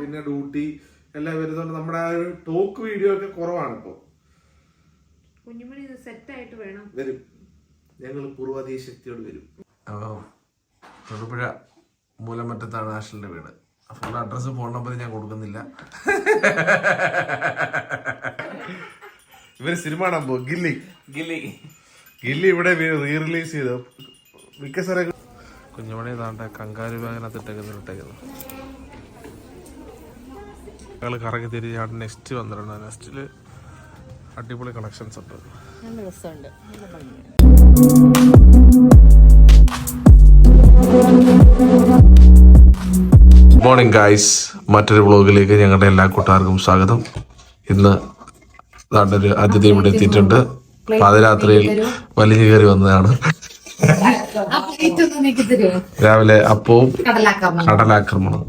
പിന്നെ ഡ്യൂട്ടി എല്ലാം വരുന്നതുകൊണ്ട് നമ്മുടെ ആ ഒരു ടോക്ക് വീഡിയോ ഒക്കെ കുറവാണ് ഇപ്പോൾ കുഞ്ഞുമണി സെറ്റ് ആയിട്ട് വേണം. വരും. ഞങ്ങൾ പൂർവാധീയ ശക്തിയോട് വരും. തൊടുപുഴ മൂലമറ്റത്താണ് ആഷലിന്റെ വീട്. ഫുൾ അഡ്രസ്സ് ഫോൺ നമ്പർ ഞാൻ കൊടുക്കുന്നില്ല. ഇവർ സിനിമ കാണാൻ പോകും. ഗില്ലി. ഗില്ലി. ഗില്ലി ഇവിടെ റീ റിലീസ് ചെയ്തു. മിക്ക സ്ഥലങ്ങൾ കുഞ്ഞുമണി താണ്ട കങ്കാരു ബാഗിനകത്ത് ഇട്ടേക്കുന്നു ഇട്ടേക്കുന്നു ഞങ്ങൾ കറങ്ങി തിരിച്ചാണ് നെക്സ്റ്റ് വന്നിട്ടുണ്ട്. നെക്സ്റ്റിൽ അടിപൊളി കളക്ഷൻസ് ഉണ്ട്. രസമുണ്ട്. മോർണിംഗ് ഗായ്സ് മറ്റൊരു വ്ളോഗിലേക്ക് ഞങ്ങളുടെ എല്ലാ കൂട്ടുകാർക്കും സ്വാഗതം. ഇന്ന് നാട്ടൊരു ഒരു അതിഥി ഇവിടെ എത്തിയിട്ടുണ്ട്. പാതിരാത്രിയിൽ വലിഞ്ഞു കയറി വന്നതാണ്. രാവിലെ അപ്പവും കടലാക്രമണം.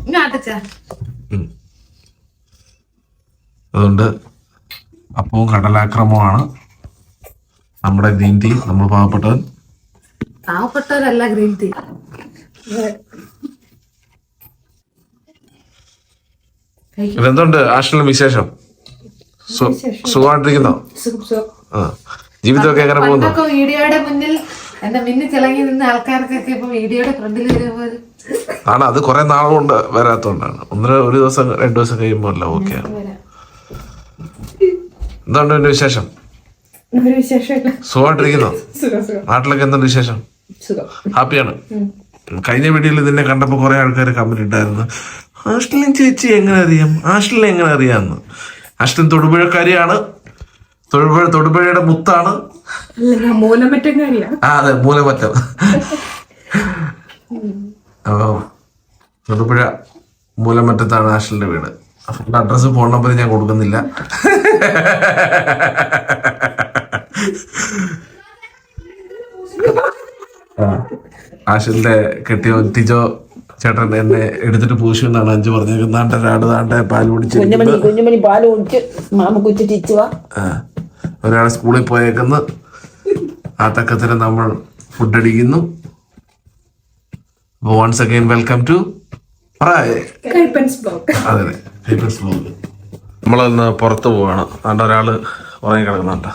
അതുകൊണ്ട് അപ്പവും കടലാക്രമമാണ് നമ്മുടെ ഗ്രീൻ ടീ നമ്മൾ പാവപ്പെട്ടവൻ. പാവപ്പെട്ടവരല്ല ഗ്രീൻ ടീ. എന്തുണ്ട് ആഷണൽ വിശേഷം? സുഖമായിട്ടിരിക്കുന്നോ? ജീവിതമൊക്കെ എങ്ങനെ പോകുന്നു? വീഡിയോയുടെ മുന്നിൽ എന്റെ മിന്നി തിളങ്ങി നിന്ന ആൾക്കാർക്കൊക്കെ ഇപ്പൊ വീഡിയോയുടെ ഫ്രണ്ടിൽ വരുമ്പോൾ ആണ് അത് കുറെ നാളുകൊണ്ട് വരാത്തോണ്ടാണ് ഒന്നര ഒരു ദിവസം രണ്ടു ദിവസം കഴിയുമ്പോൾ അല്ല ഓക്കെ എന്തുണ്ട് എന്റെ വിശേഷം? സുഖമായിട്ടിരിക്കുന്നോ? സുഖം സുഖം. നാട്ടിലൊക്കെ എന്തുണ്ട് വിശേഷം? ഹാപ്പിയാണ്. കഴിഞ്ഞ വീഡിയോയിൽ നിന്നെ കണ്ടപ്പോ കുറെ ആൾക്കാർ കമന്റ് ഇട്ടായിരുന്നു. ആഷ്ലിൻ ചേച്ചി എങ്ങനെ അറിയാം? ആഷ്ലിനെ എങ്ങനെ അറിയാമെന്ന് ആഷ്ലിൻ തൊടുപുഴക്കാരിയാണ്. തൊടുപുഴ തൊടുപുഴയുടെ മുത്താണ്. ആ അതെ മൂലമറ്റം. അപ്പൊ തൊടുപുഴ മൂലമറ്റത്താണ് ആഷിലിന്റെ വീട്. അഡ്രസ്സ് ഫോൺ നമ്പർ ഞാൻ കൊടുക്കുന്നില്ല. ആ, ആഷിലിന്റെ കെട്ടിയോ ടിജോ ചേട്ടൻ എന്നെ എടുത്തിട്ട് പൂശു എന്നാണ് അഞ്ചു പറഞ്ഞേക്കുന്നത്. നാട്ടെ രാട് നാട്ടെ പാൽ കുടിച്ച് ഒരാളെ സ്കൂളിൽ പോയേക്കുന്നു. ആ തക്കത്തിന് നമ്മൾ ഫുഡ് അടിക്കുന്നു. വൺസ് അഗൈൻ വെൽക്കം ടു അതെ വ്ലോഗ് നമ്മളിന്ന് പുറത്ത് പോവാണ്. അതുകൊണ്ട് ഒരാൾ ഉറങ്ങി കിടക്കുന്നുണ്ട്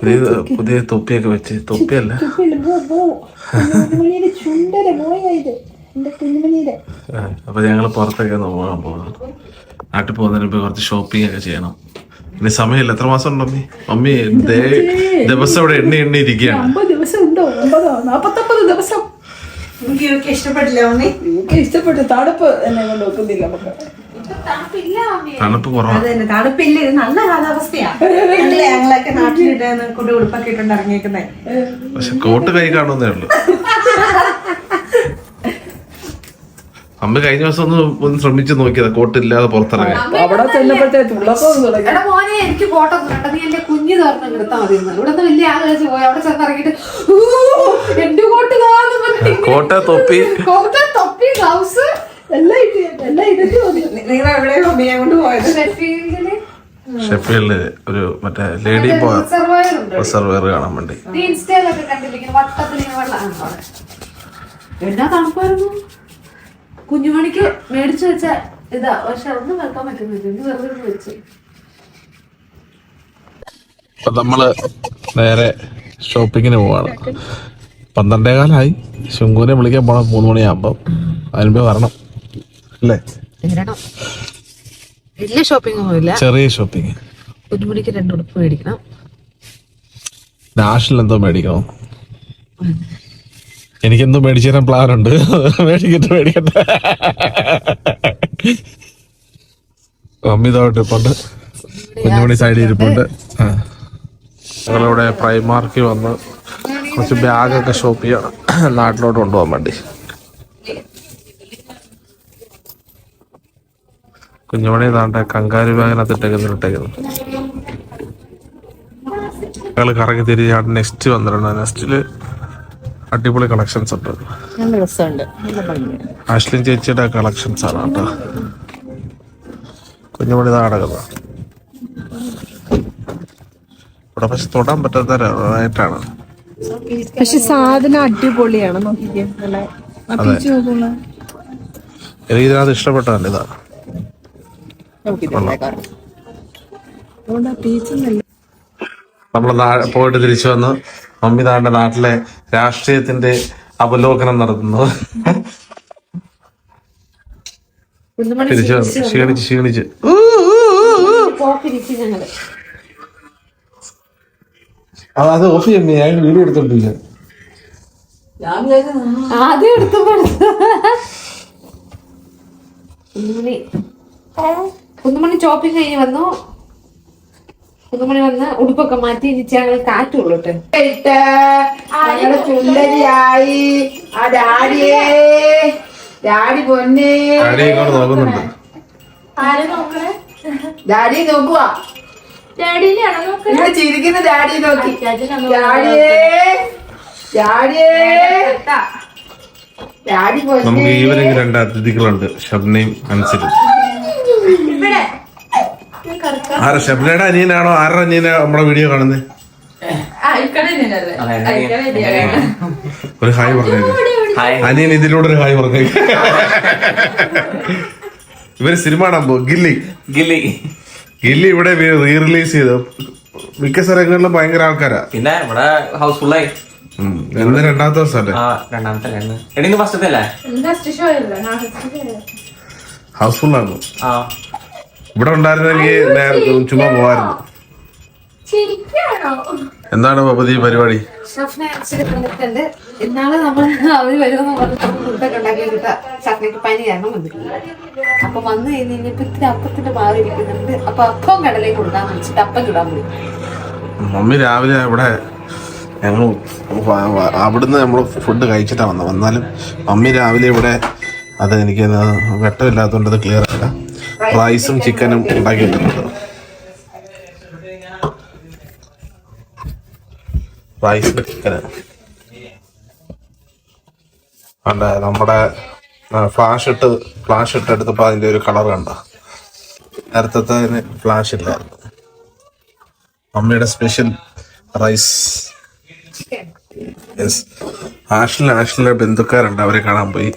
പുതിയ പുതിയ തൊപ്പിയൊക്കെ വെച്ച്. തൊപ്പിയല്ല? അപ്പൊ ഞങ്ങൾ പുറത്തൊക്കെ ഒന്ന് പോകാൻ പോകുന്നു നാട്ടിൽ പോകുന്നതിന് മുമ്പ് കുറച്ച് ഷോപ്പിംഗ് ഒക്കെ ചെയ്യണം. ഇനി സമയമില്ല. എത്ര മാസം ഉണ്ടോ അമ്മി അമ്മി ദിവസം ഇവിടെ എണ്ണി എണ്ണി ഇരിക്കുകയാണ്. ദിവസം ഉണ്ടോ? അമ്പതോ? ഇഷ്ടപ്പെട്ടില്ല മമ്മി എനിക്ക് ഇഷ്ടപ്പെട്ടു. തണുപ്പ് എന്നെ കൊണ്ട് വെക്കുന്നില്ല നമുക്ക്. തണുപ്പ് കുറവാണ് അതന്നെ തണുപ്പില്ല. ഇത് നല്ല കാലാവസ്ഥയാ. ഞങ്ങൾ ഞങ്ങളൊക്കെ നാട്ടിലിട്ട് കൊണ്ട് ഉടുപ്പൊക്കെ ഇട്ടുണ്ട് പക്ഷെ കോട്ട് കൈ കാണുന്നേ ഉള്ളു. അമ്മ കഴിഞ്ഞ ദിവസം ഒന്ന് ഒന്ന് ശ്രമിച്ചു നോക്കിയതാ കോട്ട് ഇല്ലാതെ പുറത്തിറങ്ങാൻ അവിടെ എടാ മോനെ എനിക്ക് ഫോട്ടോ കണ്ട നീ എന്റെ കുഞ്ഞു തുറന്ന് എടുത്താൽ മതി എന്ന്. ഇവിടുന്ന് വലിയ ആൾ വെച്ച് പോയി. അവിടെ ചെന്നിറങ്ങിയിട്ട് "ഊ, എന്റെ കോട്ട് താന്ന് പറഞ്ഞിട്ട് ഇങ്ങനെ കോട്ട തൊപ്പി. കോട്ട തൊപ്പി ഗ്ലൗസ് എല്ലാം ഇട്ട് എല്ലാം ഇട്ടിട്ട് മതി നിങ്ങൾ എവിടെയോ മമ്മിയെ കൊണ്ട് പോയത്? ഷെഫീൽഡിൽ. ഷെഫീൽഡ് ഒരു മറ്റേ ലേഡി റിസർവയർ ഉണ്ട്. റിസർവെയർ കാണാൻ വേണ്ടി. നീ ഇൻസ്റ്റയിലൊക്കെ കണ്ടിരിക്കുന്നു വട്ടത്തിൽ ഇങ്ങനെ അവിടെ. എന്നാ തണുപ്പായിരുന്നു? കുഞ്ഞുമണിക്ക് മേടിച്ചു വെച്ച ഇതാ പക്ഷെ ഒന്നും വെക്കാൻ പറ്റുന്നില്ല ഇത് വെറുതെ വെച്ച്? അപ്പൊ നമ്മൾ നേരെ ഷോപ്പിങ്ങിന് പോവാണ്. പന്ത്രണ്ടേ കാലായി ശുങ്കുവിനെ വിളിക്കാൻ പോണം. മൂന്ന് മണിയാകുമ്പോ അതിനുമ്പേ വരണം. അല്ലേ? വലിയ ഷോപ്പിംഗ് ഒന്നുമില്ല. ചെറിയ ഷോപ്പിംഗ് കുഞ്ഞുമണിക്ക് രണ്ട് ഉടുപ്പ് മേടിക്കണം. നാഷണൽ എന്തോ മേടിക്കണം. എനിക്കെന്തോ മേടിച്ചു തരാൻ പ്ലാൻ ഉണ്ട് മേടിക്കട്ടെ മേടിക്കട്ടെ. മമ്മി തോട്ട് ഇരിപ്പുണ്ട് കുഞ്ഞുമണി സൈഡിൽ ഇരിപ്പുണ്ട്. ആ. ഞങ്ങളിവിടെ പ്രൈമാർക്കിൽ വന്ന് കുറച്ച് ബാഗൊക്കെ ഷോപ്പ് ചെയ്യണം നാട്ടിലോട്ട് കൊണ്ടുപോകാൻ വേണ്ടി. കുഞ്ഞുമണി താണ്ടെ കങ്കാരു ബാഗിനകത്ത് ഇട്ടേക്കുന്നു ഇട്ടേക്കുന്നു. ഞങ്ങൾ കറങ്ങി തിരിച്ചാണ് നെക്സ്റ്റ് വന്നിട്ടുണ്ട്. നെക്സ്റ്റിൽ അടിപൊളി കളക്ഷൻസ് ഉണ്ട്. ആഷ്ലിൻ ചേച്ചിയുടെ കളക്ഷൻസ് ആണ് കേട്ടോ. കുഞ്ഞുമണി നാടകം. ഇവിടെ പക്ഷെ തൊടാൻ പറ്റാത്ത ആയിട്ടാണ് പക്ഷെ സാധനം അടിപൊളിയാണ്. എനിക്ക് ഇതിനകത്ത് ഇഷ്ടപ്പെട്ടതാണ് ഇതാ. നമ്മൾ പോയിട്ട് തിരിച്ചു വന്ന് മമ്മി താണ്ട നാട്ടിലെ രാഷ്ട്രീയത്തിന്റെ അവലോകനം നടത്തുന്നത്. തിരിച്ചു വന്നു. ക്ഷീണിച്ച് ക്ഷീണിച്ച്. അത് ഓഫ് ചെയ്യുമ്പോ ഞാൻ വീഡിയോ എടുത്തോണ്ടില്ല ആദ്യം എടുത്തു കുന്നുമണി. ചോപ്പിംഗ് കഴിഞ്ഞ് വന്നു. കുഞ്ഞുമണി വന്ന് ഉടുപ്പൊക്കെ മാറ്റി ഇനി ഞങ്ങൾ കാറ്റ് കൊള്ളട്ടെ ഞങ്ങൾ സുന്ദരിയായി ആ ഡാഡിയേ. ഡാഡി പൊന്നേ. ഡാഡി നോക്കുവാ. ഡാഡിയിലാണോ നോക്ക് ഇവിടെ ചിരിക്കുന്ന ഡാഡി നോക്കി. ഡാഡിയേ. ഡാഡിയേ. ഡാഡി പൊന്നേ. നമുക്ക് ഈവനിങ് രണ്ട് അതിഥികളുണ്ട്. ഷബ്നയും അൻസലും. ആരാ ഷബ്നയുടെ അനിയനാണോ? ആരുടെ അനിയനാ നമ്മുടെ വീഡിയോ കാണുന്നത് ഒരു ഹായ് പറഞ്ഞേക്ക്. അനിയൻ ഇതിലൂടെ ഒരു ഹായ് പറഞ്ഞേക്ക്. ഇവർ സിനിമ കാണാൻ പോകും. ഗില്ലി. ഗില്ലി. ഗില്ലി ഇവിടെ റീ റിലീസ് ചെയ്തു. മിക്ക സ്ഥലങ്ങളിലും ഭയങ്കര ആൾക്കാരാ. പിന്നെ ഇവിടെ ഹൗസ്ഫുള്ളായി ആയി. ഇന്ന് രണ്ടാമത്തെ ദിവസമല്ലേ? ആ രണ്ടാമത്തെ അല്ലേ എടീ ഫസ്റ്റത്തെ അല്ലേ? ഹൗസ്ഫുൾ ആണ്. ആ. ഇവിടെ ഉണ്ടായിരുന്നെങ്കിൽ നേരത്തെ ചുമ്മാ പോവായിരുന്നു. എന്താണ് പദ്ധതി പരിപാടി? ഷഫ്നെ അച്ഛനെ കണ്ടിട്ടുണ്ട്. ഇന്നാൾ നമ്മൾ അവർ വരുമെന്ന് പറഞ്ഞിട്ട് ഫുഡൊക്കെ ഉണ്ടാക്കി കിട്ട ഷഫ്നയ്ക്ക് പനി കാരണം വന്നിട്ടില്ല. അപ്പൊ വന്നു കഴിഞ്ഞ് കഴിഞ്ഞപ്പോ ഇത്തിരി അപ്പത്തിന്റെ മാറി ഇരിക്കുന്നുണ്ട് അപ്പൊ അപ്പം കടലേക്ക് കൊടുക്കാന്ന് വെച്ചിട്ട് അപ്പം ചുടാൻ പോയി. മമ്മി രാവിലെ ഇവിടെ ഞങ്ങൾ അവിടുന്ന് നമ്മൾ ഫുഡ് കഴിച്ചിട്ടാ വന്നത് വന്നാലും മമ്മി രാവിലെ ഇവിടെ അത് എനിക്ക് വെട്ടമില്ലാത്തതുകൊണ്ട് അത് ക്ലിയർ അല്ല റൈസും ചിക്കനും ഉണ്ടാക്കിയിട്ടുണ്ട്. Rice chicken. അല്ല നമ്മുടെ ഫ്ലാഷ് ഇട്ട് ഫ്ലാഷ് ഇട്ട് എടുത്തപ്പോൾ അതിന്റെ ഒരു കളർ കണ്ട? നേരത്തെ ഫ്ലാഷ് ഇല്ലായിരുന്നു. മമ്മിയുടെ സ്പെഷ്യൽ റൈസ് യെസ് ആഷിൽ ആഷിലെ ബന്ധുക്കാരുണ്ട് അവരെ കാണാൻ പോയി.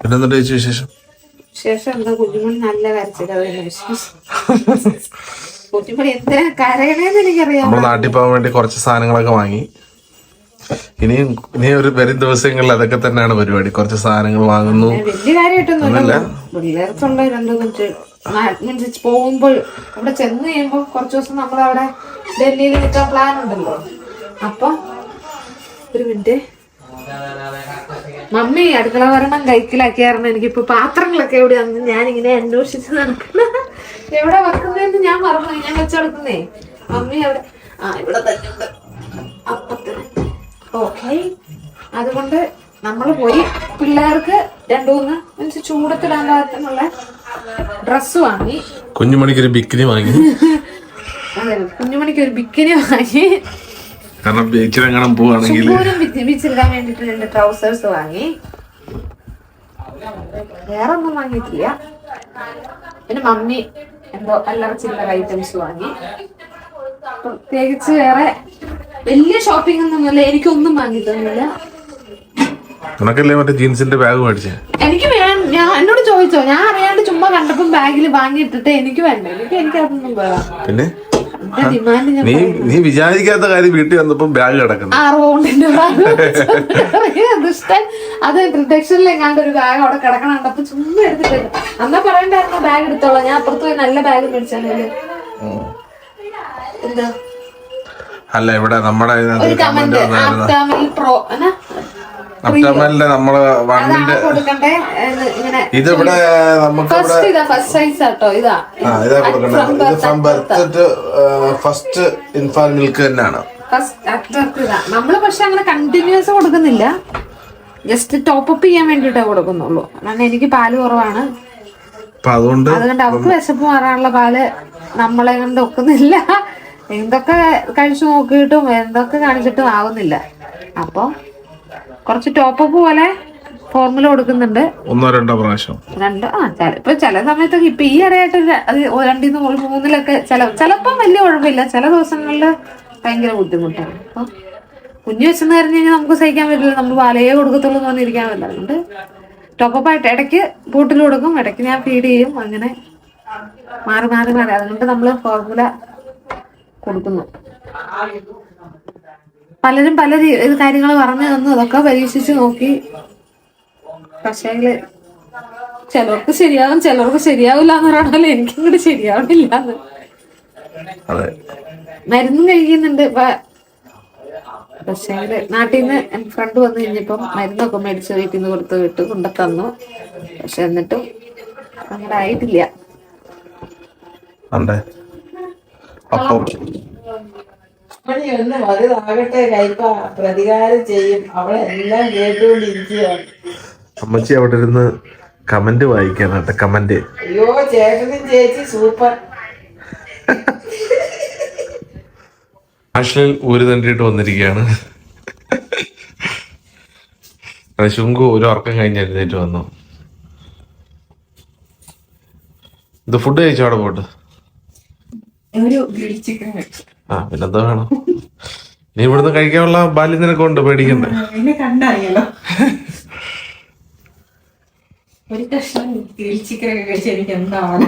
പിന്നെന്തുണ്ട് ചേച്ചി വിശേഷം? ശേഷം എന്താ കുഞ്ഞുമണി നല്ല വിശേഷം കുഞ്ഞുമണി എന്തിനാ കരയണേന്ന് എനിക്കറിയാം നമ്മൾ നാട്ടിൽ പോകാൻ വേണ്ടി കുറച്ച് സാധനങ്ങളൊക്കെ വാങ്ങി. ഇനിയും ഇനി ഒരു വരും ദിവസങ്ങളിൽ അതൊക്കെ തന്നെയാണ് പരിപാടി. കുറച്ച് സാധനങ്ങൾ വാങ്ങുന്നു. വലിയ പോകുമ്പോൾ അവിടെ ചെന്ന് കഴിയുമ്പോൾ കുറച്ച് ദിവസം നമ്മൾ അവിടെ ഡൽഹിയിൽ നിൽക്കാൻ പ്ലാൻ ഉണ്ടല്ലോ. അപ്പൊ ഒരു മിനിറ്റ്. മമ്മി അടുക്കള ഭരണം കൈക്കിലാക്കിയായിരുന്നു. എനിക്കിപ്പോ പാത്രങ്ങളൊക്കെ എവിടെയാണെന്ന് ഞാനിങ്ങനെ അന്വേഷിച്ച് നടക്കുന്ന. എവിടെ വെക്കുന്നതെന്ന് ഞാൻ മറന്നു ഞാൻ വെച്ചെടുക്കുന്നേ മമ്മി അവിടെ ആ ഇവിടെ തന്നെ അപ്പത്തിന് ഓക്കെ. അതുകൊണ്ട് നമ്മൾ പോയി. പിള്ളേർക്ക് രണ്ടു മൂന്ന് മീൻസ് ചൂടത്തിടാൻ പാകത്തിനുള്ള ഡ്രസ്സ് വാങ്ങി. കുഞ്ഞുമണിക്കൊരു ബിക്കിനി വാങ്ങി. അതെ കുഞ്ഞുമണിക്ക് ഒരു ബിക്കിനി വാങ്ങി. കാരണം ബീച്ചിൽ എങ്ങനെ പോവാണെങ്കിൽ ബീച്ചിലിടാൻ വേണ്ടിട്ട് രണ്ട് ട്രൗസേഴ്സ് വാങ്ങി. വേറെ ഒന്നും വാങ്ങിയിട്ടില്ല. പിന്നെ മമ്മി എന്തോ അല്ലറ ചില്ലറ ഐറ്റംസ് വാങ്ങി. പ്രത്യേകിച്ച് വേറെ വലിയ ഷോപ്പിംഗ് ഒന്നുമില്ല എനിക്കൊന്നും വാങ്ങിയിട്ടൊന്നുമില്ല നിനക്കല്ലേ മറ്റേ ജീൻസിന്റെ ബാഗ് മേടിച്ചേ? എനിക്ക് വേണം ഞാൻ എന്നോട് ചോദിച്ചോ ഞാൻ അറിയാണ്ട് ചുമ്മാ കണ്ടപ്പം ബാഗിൽ വാങ്ങിയിട്ടിട്ട് എനിക്ക് വേണ്ട? എനിക്ക് എനിക്ക് അതൊന്നും പിന്നെ? നീ നീ വിചാരിക്കാത്ത കാര്യം വീട്ടിൽ വന്നപ്പോ ബാഗ് കിടക്കുന്നു. ബാഗ് ദുഷ്ടൻ. അത് പ്രൊട്ടക്ഷനിൽ എങ്ങാണ്ട് ഒരു ബാഗ് അവിടെ കിടക്കണം കണ്ടപ്പോ ചുമ്മാ എടുത്തിട്ട് അന്നാ പറയണ്ടായിരുന്നു ബാഗ് എടുത്തോളാം. ഞാൻ അപ്പുറത്ത് പോയി നല്ല ബാഗ് മേടിച്ചാലേ എന്താ? അല്ല ഇവിടെ നമ്മുടെ അപ്റ്റമലിന്റെ നമ്മൾ വണ്ണിന്റെ കൊടുക്കണ്ടേ? ഇങ്ങനെ ഇതിവിടെ നമുക്ക് ഫസ്റ്റ് ഇതാ ഫസ്റ്റ് സൈസ് ആട്ടോ ഇതാ. ആ ഇതാ കൊടുക്കണ്ടത് ഇത് from birth first infant milk തന്നെയാണ്. ഫസ്റ്റ് ഇതാ. നമ്മൾ പക്ഷെ അങ്ങനെ കണ്ടിന്യൂസ് കൊടുക്കുന്നില്ല. ജസ്റ്റ് ടോപ്പ് അപ്പ് ചെയ്യാൻ വേണ്ടിട്ടേ കൊടുക്കുന്നുള്ളൂ. കാരണം എനിക്ക് പാൽ കുറവാണ്. അതുകൊണ്ട് അതുകൊണ്ട് അവർക്ക് വിശപ്പ് മാറാനുള്ള പാൽ നമ്മളെ കൊണ്ട് ഒക്കുന്നില്ല. എന്തൊക്കെ കഴിച്ചു നോക്കിയിട്ടും എന്തൊക്കെ കാണിച്ചിട്ടും ആവുന്നില്ല. അപ്പൊ കുറച്ച് ടോപ്പ് പോലെ ഫോർമുല കൊടുക്കുന്നുണ്ട്. ഒന്നോ രണ്ടോ പ്രാവശ്യം. രണ്ടോ ആ ചില ഇപ്പൊ ചില സമയത്തൊക്കെ ഇപ്പൊ ഈ ഇടയായിട്ട് രണ്ടിന്ന് മുകളിൽ മൂന്നിലൊക്കെ ചില ചിലപ്പം വലിയ കുഴപ്പമില്ല. ചില ദിവസങ്ങളിൽ ഭയങ്കര ബുദ്ധിമുട്ടാണ്. അപ്പൊ കുഞ്ഞു വെച്ചെന്ന് പറഞ്ഞു കഴിഞ്ഞാൽ നമുക്ക് സഹിക്കാൻ പറ്റില്ല. നമ്മൾ പാലയെ കൊടുക്കത്തുള്ളൂ എന്ന് പറഞ്ഞിരിക്കാൻ പറ്റില്ല. അതുകൊണ്ട് ടോപ്പപ്പായിട്ട് ഇടയ്ക്ക് ബോട്ടിൽ കൊടുക്കും. ഇടയ്ക്ക് ഞാൻ ഫീഡ് ചെയ്യും. അങ്ങനെ മാറി മാറി മാറി. അതുകൊണ്ട് നമ്മൾ ഫോർമുല കൊടുക്കുന്നു. പലരും പല കാര്യങ്ങൾ പറഞ്ഞു തന്നു. അതൊക്കെ പരീക്ഷിച്ച് നോക്കി. പക്ഷേങ്കിൽ ചിലർക്ക് ശരിയാവും ചിലർക്ക് ശരിയാവില്ല എന്ന് പറയണല്ലോ എനിക്കിങ്ങോട്ട് ശരിയാവണില്ല മരുന്നും കഴിക്കുന്നുണ്ട്. പക്ഷേ നാട്ടിൽ നിന്ന് എന്റെ ഫ്രണ്ട് വന്നു കഴിഞ്ഞപ്പം മരുന്നൊക്കെ മേടിച്ച് വീട്ടിൽ നിന്ന് കൊടുത്ത് വിട്ട് കൊണ്ടുത്തന്നു പക്ഷെ എന്നിട്ടും അങ്ങനെ ആയിട്ടില്ല. അപ്പം മണി ഒന്ന് വലുതാകട്ടെ കൈപ്പ. പ്രതികാരം ചെയ്യും. അവളെല്ലാം കേട്ടുകൊണ്ടിരിക്കുകയാണ്. അമ്മച്ചി അവിടെ ഇരുന്ന് കമന്റ് വായിക്കാനാട്ടെ കമന്റ്. അയ്യോ ചേട്ടനും ചേച്ചി സൂപ്പർ. ആഷിൽ ഒരു തണ്ടിയിട്ട് വന്നിരിക്കുകയാണ്. ശുങ്കു ഒരു ഉറക്കം കഴിഞ്ഞ് എഴുന്നേറ്റ് വന്നു. ഇത് ഫുഡ് കഴിച്ചോ? അവിടെ പോട്ട്. ഒരു ഗ്രിൽ ചിക്കൻ കഴിച്ചു. ആ പിന്നെന്താ വേണം നീ ഇവിടുന്ന് കഴിക്കാനുള്ള ബാല്യം നിനക്കുണ്ട് പേടിക്കണ്ട എന്നെ ഒരു കഷ്ണം എനിക്ക് എന്താണ്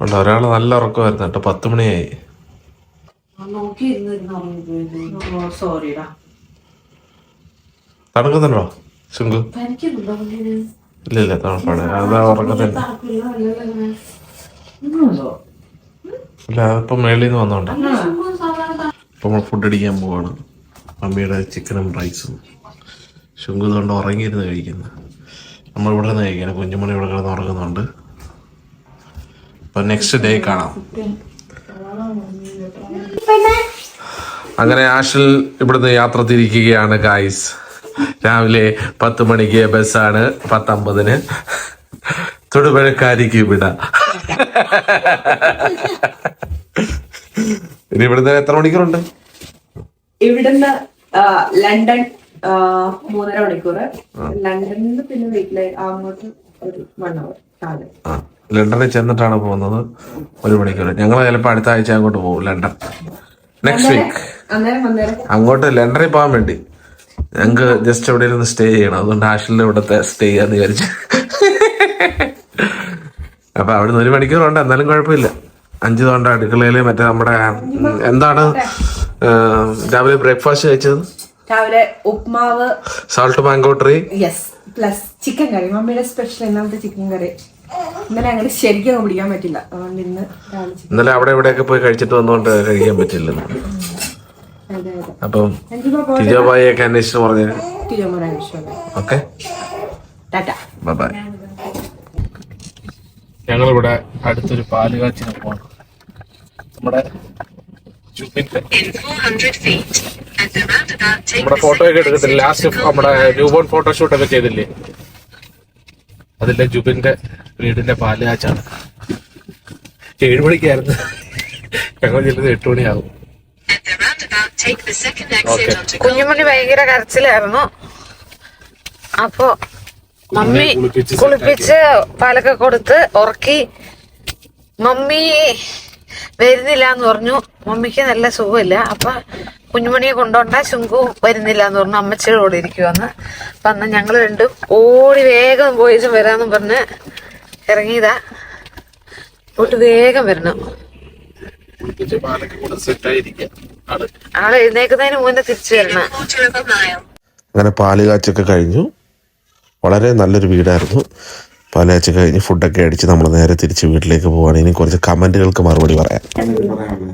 ഉണ്ട് ഒരാൾ നല്ല ഉറക്കമായിരുന്നു കേട്ടോ പത്ത് മണിയായി തണുക്കുന്നുണ്ടോ ശുങ്കു ഇല്ലില്ല ഇല്ല ഇല്ല തണുപ്പാണ് അതാ ഉറക്കത്തില്ല അതിപ്പോ മേളിൽ നിന്ന് വന്നോണ്ടാ ഇപ്പൊ നമ്മൾ ഫുഡ് അടിക്കാൻ പോവാണ്. മമ്മിയുടെ ചിക്കനും റൈസും ശുങ്കു കൊണ്ട് ഉറങ്ങിയിരുന്ന് കഴിക്കുന്നു. നമ്മൾ ഇവിടെ നിന്ന് കഴിക്കണം കുഞ്ഞുമണി ഇവിടെ കിടന്ന് ഉറങ്ങുന്നുണ്ട്. അപ്പൊ നെക്സ്റ്റ് ഡേ കാണാം. അങ്ങനെ ആഷിൽ ഇവിടുന്ന് യാത്ര തിരിക്കുകയാണ് ഗായ്സ് രാവിലെ പത്ത് മണിക്ക് ബസ്സാണ് പത്തമ്പതിന്. തൊടുപുഴക്കാരിക്ക് വിട. ഇനി ഇവിടുന്ന് എത്ര മണിക്കൂറുണ്ട്? ഇവിടുന്ന് ലണ്ടൻ മൂന്നര മണിക്കൂർ. ലണ്ടനിൽ പിന്നെ വീട്ടിലെ അങ്ങോട്ട് ഒരു വൺ അവർ ലണ്ടനിൽ ചെന്നിട്ടാണ് പോകുന്നത്. ഒരു മണിക്കൂർ. ഞങ്ങൾ ചിലപ്പോൾ അടുത്ത ആഴ്ച അങ്ങോട്ട് പോകും ലണ്ടൻ. നെക്സ്റ്റ് വീക്ക് അങ്ങോട്ട് ലണ്ടനിൽ പോകാൻ വേണ്ടി. ഞങ്ങൾക്ക് ജസ്റ്റ് എവിടെ ഇരുന്ന് സ്റ്റേ ചെയ്യണം. അതുകൊണ്ട് ആഷിലിന്റെ ഇവിടുത്തെ സ്റ്റേ ചെയ്യാന്ന് വിചാരിച്ചു. അപ്പൊ അവിടുന്ന് ഒരു മണിക്കൂറുണ്ട് എന്നാലും കുഴപ്പമില്ല. അഞ്ച് തൊണ്ട അടുക്കളയിൽ മറ്റേ നമ്മുടെ എന്താണ്? രാവിലെ ബ്രേക്ക്ഫാസ്റ്റ് കഴിച്ചത്? രാവിലെ ഉപ്മാവ്. Salt mango tree yes plus chicken curry മമ്മിയുടെ സ്പെഷ്യൽ ഇന്നത്തെ ചിക്കൻ കറി ഇന്നലെ അങ്ങനെ ശരിക്കും പിടിക്കാൻ പറ്റില്ല. അതുകൊണ്ട് ഇന്ന് ഇന്നലെ അവിടെ ഇവിടെയൊക്കെ പോയി കഴിച്ചിട്ട് വന്നുകൊണ്ട് കഴിക്കാൻ പറ്റില്ല അപ്പം എനിക്കിപ്പോ ടിജോബായിയൊക്കെ അന്വേഷിച്ചു പറഞ്ഞു ഓക്കെ. ബൈ ഞങ്ങളിവിടെ അടുത്തൊരു പാൽ കാച്ചിന് പോകണം. നമ്മുടെ നമ്മുടെ ഫോട്ടോ ഒക്കെ എടുക്കത്തില്ല? ലാസ്റ്റ് നമ്മുടെ ന്യൂബോൺ ഫോട്ടോഷൂട്ട് ഒക്കെ ചെയ്തില്ലേ? അതിന്റെ ജുബിന്റെ വീടിന്റെ പാൽ കാച്ചാണ് ഏഴ് മണിക്കായിരുന്നു. ഞങ്ങൾ ചെല്ലുന്നത് എട്ട് മണിയാകും കുഞ്ഞുമണി ഭയങ്കര കരച്ചിലായിരുന്നു. അപ്പൊ മമ്മി കുളിപ്പിച്ച് പാലൊക്കെ കൊടുത്ത് ഉറക്കി. മമ്മി വരുന്നില്ല എന്ന് പറഞ്ഞു. മമ്മിക്ക് നല്ല സുഖമില്ല. അപ്പൊ കുഞ്ഞുമണിയെ കൊണ്ടോണ്ട ശുങ്കു വരുന്നില്ല എന്ന് പറഞ്ഞു. അമ്മച്ചിയുടെ കൂടെ ഇരിക്കുവന്ന്. അപ്പൊ അന്ന് ഞങ്ങൾ രണ്ടും ഓടി വേഗം പോയിച്ച് വരാന്ന് പറഞ്ഞ് ഇറങ്ങിയതാ. പോയിട്ട് വേഗം വരണം. ആൾ. എഴുന്നേക്കുന്നതിന് മുന്നേ തിരിച്ചു വരണം. അങ്ങനെ പാൽ കാച്ചൊക്കെ കഴിഞ്ഞു. വളരെ നല്ലൊരു വീടായിരുന്നു. പാലാഴ്ച കഴിഞ്ഞ് ഫുഡൊക്കെ അടിച്ച് നമ്മൾ നേരെ തിരിച്ച് വീട്ടിലേക്ക് പോവാണ്. ഇനി കുറച്ച് കമന്റുകൾക്ക് മറുപടി പറയാം.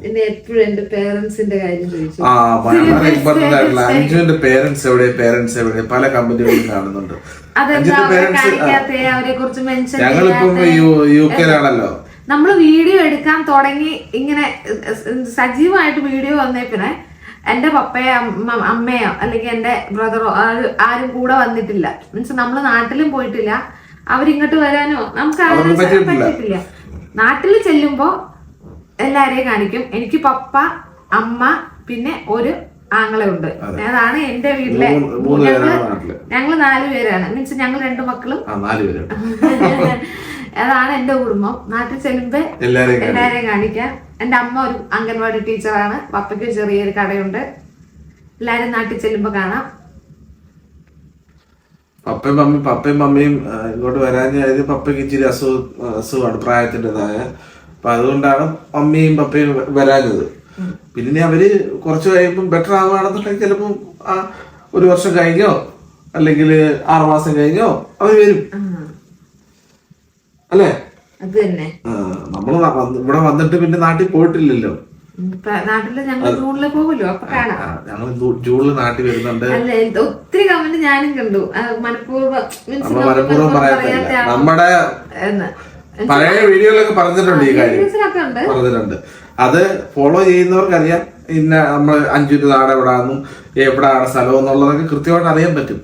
പിന്നെ എപ്പോഴും എന്റെ പേരൻസിന്റെ കാര്യം ചോദിച്ചു ആ വളരെ ഇമ്പോർട്ടന്റ് ആയിട്ടുള്ള അഞ്ജുവിന്റെ പേരൻസ് എവിടെ പേരൻസ് എവിടെ പല കമ്പനികളിലും കാണുന്നുണ്ട്. അതെന്താ അവരെ പേരൻസ് കാണിക്കാത്ത അവരെ കുറിച്ച് മെൻഷൻ ഞങ്ങളിപ്പം യു യു കെയിലാണല്ലോ. നമ്മൾ വീഡിയോ എടുക്കാൻ തുടങ്ങി ഇങ്ങനെ സജീവമായിട്ട് വീഡിയോ വന്നേ പിന്നെ എന്റെ പപ്പയോ അമ്മ- അമ്മയോ അല്ലെങ്കിൽ എന്റെ ബ്രദറോ ആരും കൂടെ വന്നിട്ടില്ല. മീൻസ് നമ്മൾ നാട്ടിലും പോയിട്ടില്ല. അവരിങ്ങോട്ട് വരാനോ? നമുക്ക് ആരും പറ്റിയിട്ടില്ല. നാട്ടിൽ ചെല്ലുമ്പോൾ എല്ലാരെയും കാണിക്കും. എനിക്ക് പപ്പ അമ്മ പിന്നെ ഒരു ആങ്ങളെ ഉണ്ട്. അതാണ് എന്റെ വീട്ടിലെ ഞങ്ങൾ പേരാണ് നാട്ടിൽ. ഞങ്ങൾ നാല് പേരാണ്. മീൻസ് ഞങ്ങൾ രണ്ടു മക്കളും. അതാണ് എന്റെ കുടുംബം. നാട്ടിൽ ചെല്ലുമ്പോ എല്ലാരെയും കാണിക്കാം. എന്റെ അമ്മ ഒരു അംഗൻവാടി ടീച്ചറാണ്. പപ്പയ്ക്ക് ചെറിയൊരു കടയുണ്ട്. എല്ലാരും നാട്ടിൽ ചെല്ലുമ്പോ കാണാം. പപ്പയും മമ്മി പപ്പയും മമ്മിയും ഇങ്ങോട്ട് വരാഞ്ഞായത് പപ്പയ്ക്ക് ഇച്ചിരി അസുഖം അസുഖമാണ് പ്രായത്തിന്റെതായ. അപ്പൊ അതുകൊണ്ടാണ് മമ്മിയും പപ്പയും വരാഞ്ഞത്. പിന്നെ അവർ കുറച്ച് കഴിയുമ്പോൾ ബെറ്റർ ആവുകയാണെന്നുണ്ടെങ്കിൽ ചിലപ്പോൾ ഒരു വർഷം കഴിഞ്ഞോ അല്ലെങ്കിൽ ആറുമാസം കഴിഞ്ഞോ അവർ വരും. അല്ലേ? അത് തന്നെ. നമ്മൾ ഇവിടെ വന്നിട്ട് പിന്നെ നാട്ടിൽ പോയിട്ടില്ലല്ലോ. നാട്ടിൽ ഞങ്ങൾ ജൂണിൽ പോകുമല്ലോ അപ്പൊ കാണാം. ഞങ്ങൾ ജൂണിൽ നാട്ടിൽ വരുന്നുണ്ട്. അല്ല ഒത്തിരി കമന്റ് ഞാനും കണ്ടു. മനഃപൂർവം മീൻസ് മനഃപൂർവം പറയത്തില്ല പറയാത്ത നമ്മുടെ പഴയ വീഡിയോയിലൊക്കെ പറഞ്ഞിട്ടുണ്ട് ഈ കാര്യം. പറഞ്ഞിട്ടുണ്ട്. അത് ഫോളോ ചെയ്യുന്നവർക്കറിയാം. ഇന്ന നമ്മൾ അഞ്ചു നാട് എവിടാന്നും എവിടാണ് സ്ഥലം എന്നുള്ളതൊക്കെ കൃത്യമായിട്ട് അറിയാൻ പറ്റും.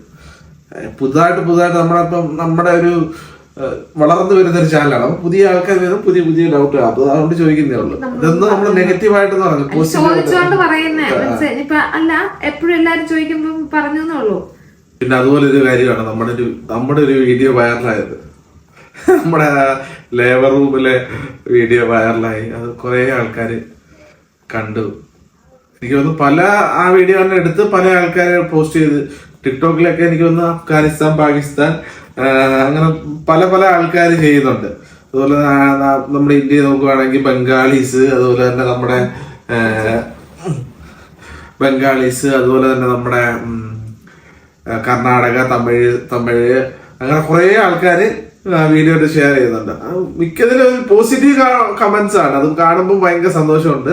പുതുതായിട്ട് പുതുതായിട്ട് നമ്മളിപ്പം നമ്മുടെ ഒരു വളർന്നു വരുന്ന ഒരു ചാനലാണ് അപ്പൊ പുതിയ ആൾക്കാർ വരുന്ന പുതിയ പുതിയ ഡൗട്ട് അത് അതുകൊണ്ട് ചോദിക്കുന്നേ ഉള്ളൂ. ഇതൊന്നും നമ്മൾ നെഗറ്റീവായിട്ട് പറഞ്ഞു ചോദിച്ചോണ്ട് പറയുന്നേ. അല്ല എപ്പോഴും എല്ലാരും ചോദിക്കുമ്പോ പറഞ്ഞേ ഉള്ളൂ. പിന്നെ അതുപോലെ ഒരു കാര്യമാണ്. നമ്മുടെ ഒരു നമ്മുടെ ഒരു വീഡിയോ വൈറലായത് നമ്മുടെ ലേബർ റൂമിലെ വീഡിയോ വൈറലായി അത് കുറെ ആൾക്കാര് കണ്ടു. എനിക്ക് തോന്നുന്നു പല ആ വീഡിയോ എടുത്ത് പല ആൾക്കാരെ പോസ്റ്റ് ചെയ്ത്. ടിക്ടോക്കിലൊക്കെ എനിക്ക് തോന്നുന്നു അഫ്ഗാനിസ്ഥാൻ പാകിസ്ഥാൻ അങ്ങനെ പല പല ആൾക്കാർ ചെയ്യുന്നുണ്ട്. അതുപോലെ നമ്മുടെ ഇന്ത്യയിൽ നോക്കുവാണെങ്കിൽ ബംഗാളീസ് അതുപോലെ തന്നെ നമ്മുടെ ബംഗാളീസ് അതുപോലെ തന്നെ നമ്മുടെ കർണാടക തമിഴ് തമിഴ് അങ്ങനെ കുറേ ആൾക്കാർ വീഡിയോ ഷെയർ ചെയ്യുന്നുണ്ട്. മിക്കതിലും പോസിറ്റീവ് കമന്റ്സ് ആണ്. അത് കാണുമ്പോൾ ഭയങ്കര സന്തോഷമുണ്ട്.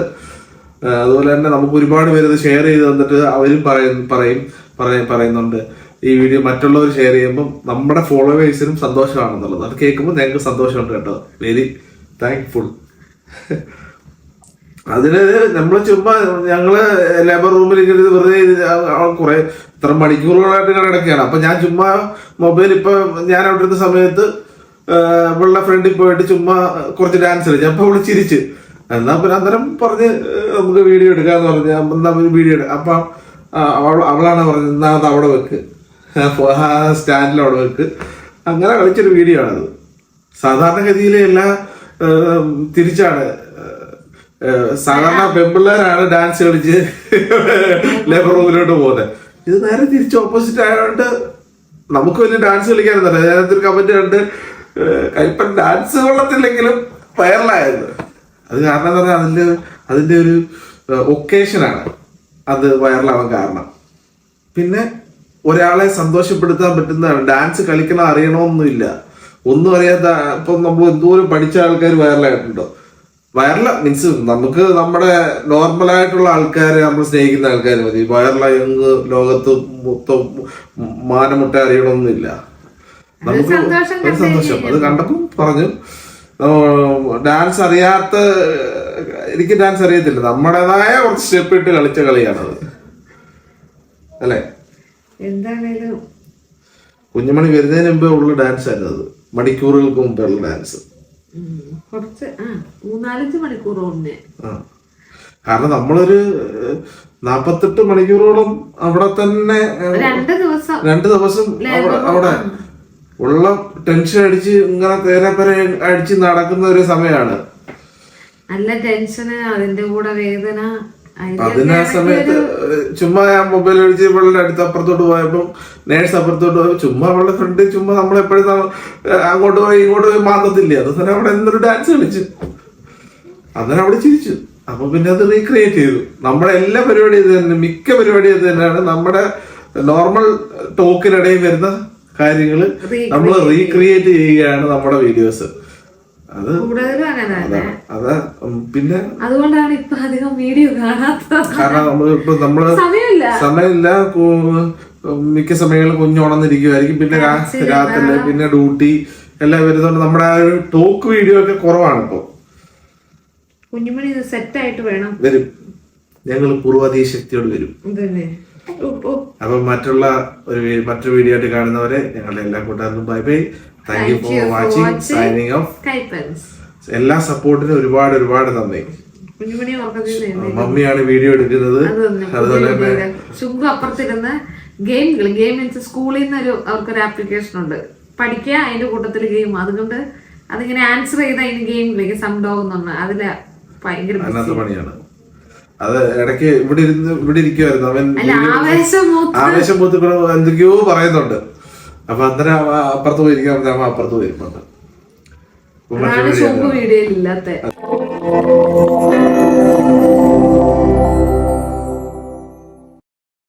അതുപോലെ തന്നെ നമുക്ക് ഒരുപാട് പേര് ഷെയർ ചെയ്ത് തന്നിട്ട് അവരും പറയും പറയും പറയുന്നുണ്ട്. ഈ വീഡിയോ മറ്റുള്ളവർ ഷെയർ ചെയ്യുമ്പോൾ നമ്മുടെ ഫോളോവേഴ്സിനും സന്തോഷമാണെന്നുള്ളത്. അത് കേൾക്കുമ്പോൾ ഞങ്ങൾക്ക് സന്തോഷമുണ്ട് കേട്ടോ. വെരി താങ്ക്ഫുൾ അതിന് നമ്മൾ ചുമ്മാ ഞങ്ങൾ ലേബർ റൂമിൽ ഇങ്ങനെ വെറുതെ കുറെ ഇത്ര മണിക്കൂറുകളായിട്ട് കിടക്കുകയാണ്. അപ്പൊ ഞാൻ ചുമ്മാ മൊബൈൽ ഇപ്പൊ ഞാൻ അവിടെ ഇരുന്ന സമയത്ത് വെള്ള ഫ്രണ്ടിൽ പോയിട്ട് ചുമ്മാ കുറച്ച് ഡാൻസ് കളിച്ചു അപ്പൊ അവൾ ചിരിച്ച്. എന്നാ പിന്നെ അന്നേരം പറഞ്ഞ് നമുക്ക് വീഡിയോ എടുക്കാന്ന് പറഞ്ഞ് വീഡിയോ എടുക്കാം അപ്പൊ അവളാണ് പറഞ്ഞത് എന്നാ അത് അവിടെ വെക്ക്. വെക്ക് അങ്ങനെ കളിച്ചൊരു വീഡിയോ ആണത് സാധാരണഗതിയിലെ എല്ലാ തിരിച്ചാണ്. സാധാരണ പെമ്പിള്ളേരാണ് ഡാൻസ് കളിച്ച് ലേബർ റൂമിലോട്ട് പോകുന്നത് ഇത് നേരെ തിരിച്ച് ഓപ്പോസിറ്റ് ആയതുകൊണ്ട് നമുക്ക് വലിയ ഡാൻസ് കളിക്കാനൊന്നുമില്ല. ഒരു കമന്റ് കണ്ട് കൈപ്പൻ ഡാൻസ് കൊള്ളത്തില്ലെങ്കിലും വൈറലായത് അത് കാരണം എന്ന് പറഞ്ഞാൽ അതിന്റെ അതിന്റെ ഒരു ഒക്കേഷനാണ് അത് വൈറലാവാൻ കാരണം. പിന്നെ ഒരാളെ സന്തോഷപ്പെടുത്താൻ പറ്റുന്ന ഡാൻസ് കളിക്കണം അറിയണമെന്നില്ല ഒന്നും അറിയാത്ത ഇപ്പം നമ്മൾ എന്തോരം പഠിച്ച ആൾക്കാർ വൈറലായിട്ടുണ്ടോ. വൈറല മീൻസ് നമുക്ക് നമ്മുടെ നോർമലായിട്ടുള്ള ആൾക്കാരെ നമ്മൾ സ്നേഹിക്കുന്ന ആൾക്കാർ മതി. വൈറലായി അങ്ങ് ലോകത്ത് മൊത്തം മാനമുട്ട അറിയണമെന്നില്ല നമുക്ക് ഒരു സന്തോഷം അത് കണ്ടപ്പോൾ പറഞ്ഞു ഡാൻസ് അറിയാത്ത എനിക്ക് ഡാൻസ് അറിയത്തില്ല. നമ്മുടേതായ കുറച്ച് സ്റ്റെപ്പ് ഇട്ട് കളിച്ച കളിയാണത്. അല്ലേ? എന്താണേലും. കുഞ്ഞുമണി വരുന്നതിന് മുമ്പേ ഉള്ള ഡാൻസ് ആയിരുന്നു അത്. മണിക്കൂറുകൾക്ക് മുമ്പേ ഉള്ള ഡാൻസ് കുറച്ച് ആ മൂന്നാലഞ്ച് മണിക്കൂർ മുന്നേ. കാരണം നമ്മളൊരു നാപ്പത്തെട്ട് മണിക്കൂറോളം അവിടെ തന്നെ രണ്ട് ദിവസം. രണ്ട് ദിവസം അവിടെ ഉള്ള ടെൻഷൻ അടിച്ച് ഇങ്ങനെ തേരപ്പര അടിച്ച് നടക്കുന്ന ഒരു സമയമാണ്. നല്ല ടെൻഷന് അതിന്റെ കൂടെ വേദന. അതിന് ആ സമയത്ത് ചുമ്മാ ഞാൻ മൊബൈൽ ഒഴിച്ച് ഇവളുടെ അടുത്ത് അപ്പുറത്തോട്ട് പോയപ്പോൾ നേഴ്സ് അപ്പുറത്തോട്ട് പോയപ്പോൾ ചുമ്മാ അവളുടെ ഫ്രണ്ട് ചുമ്മാ നമ്മളെപ്പോഴും അങ്ങോട്ട് പോയി ഇങ്ങോട്ട് പോയി മാന്തത്തില്ലേ? അത് തന്നെ അവിടെ എന്തൊരു ഡാൻസ് കളിച്ചു. അന്നേരം അവിടെ ചിരിച്ചു. അപ്പൊ പിന്നെ അത് റീക്രിയേറ്റ് ചെയ്തു. നമ്മുടെ എല്ലാ പരിപാടിയും ഇത് തന്നെ മിക്ക പരിപാടിയും ഇത് തന്നെയാണ്. നമ്മുടെ നോർമൽ ടോക്കിനിടയിൽ വരുന്ന കാര്യങ്ങൾ നമ്മൾ റീക്രിയേറ്റ് ചെയ്യുകയാണ് നമ്മുടെ വീഡിയോസ് അത് അതാ പിന്നെ അതുകൊണ്ടാണ് ഇപ്പൊ അധികം വീഡിയോ കാണാത്തത്. കാരണം നമ്മൾ ഇപ്പൊ നമ്മൾ സമയമില്ല. മിക്ക സമയങ്ങളിൽ കുഞ്ഞുണന്നിരിക്കുമായിരിക്കും പിന്നെ രാത്രി പിന്നെ ഡ്യൂട്ടി എല്ലാം വരുന്നതുകൊണ്ട് നമ്മുടെ ആ ഒരു ടോക്ക് വീഡിയോ ഒക്കെ കുറവാണ് ഇപ്പൊ കുഞ്ഞുമണി സെറ്റ് ആയിട്ട് വേണം. വരും. ഞങ്ങൾ പൂർവാധീയ ശക്തിയോട് വരും. അപ്പൊ മറ്റുള്ള ഒരു മറ്റൊരു വീഡിയോ ആയിട്ട് കാണുന്നവരെ ഞങ്ങളുടെ എല്ലാ കൂട്ടുകാർക്കും bye bye thank you for watching signing off എല്ലാ സപ്പോർട്ടിനും ഒരുപാട് ഒരുപാട് നന്ദി. മമ്മിയാണ് വീഡിയോ എടുക്കുന്നത്. അതുപോലെ തന്നെ ശുഭ അപ്പുറത്തിരുന്ന് ഗെയിമുകൾ ഗെയിം മീൻസ് സ്കൂളിൽ നിന്ന് ഒരു അവർക്കൊരു ആപ്ലിക്കേഷൻ ഉണ്ട്. പഠിക്കുക അതിന്റെ കൂട്ടത്തിൽ ഗെയിം അതുകൊണ്ട് അതിങ്ങനെ ആൻസർ ചെയ്ത അതിന് ഗെയിം കളിക്കുക സംഡോഗ് എന്നുണ്ട് അതിൽ ഭയങ്കര പണിയാണ്. അത് ഇടയ്ക്ക് ഇവിടെ ഇരുന്ന് ഇവിടെ ഇരിക്കുമായിരുന്നു അവൻ ആവേശം മൂത്ത് എന്തൊക്കെയോ പറയുന്നുണ്ട്. അപ്പൊ അന്നേരം അപ്പുറത്ത് പോയിരിക്കും അന്നേരം അവൻ അപ്പുറത്ത് പോയിരിക്കുന്നുണ്ട് വീഡിയോയിലില്ലാത്ത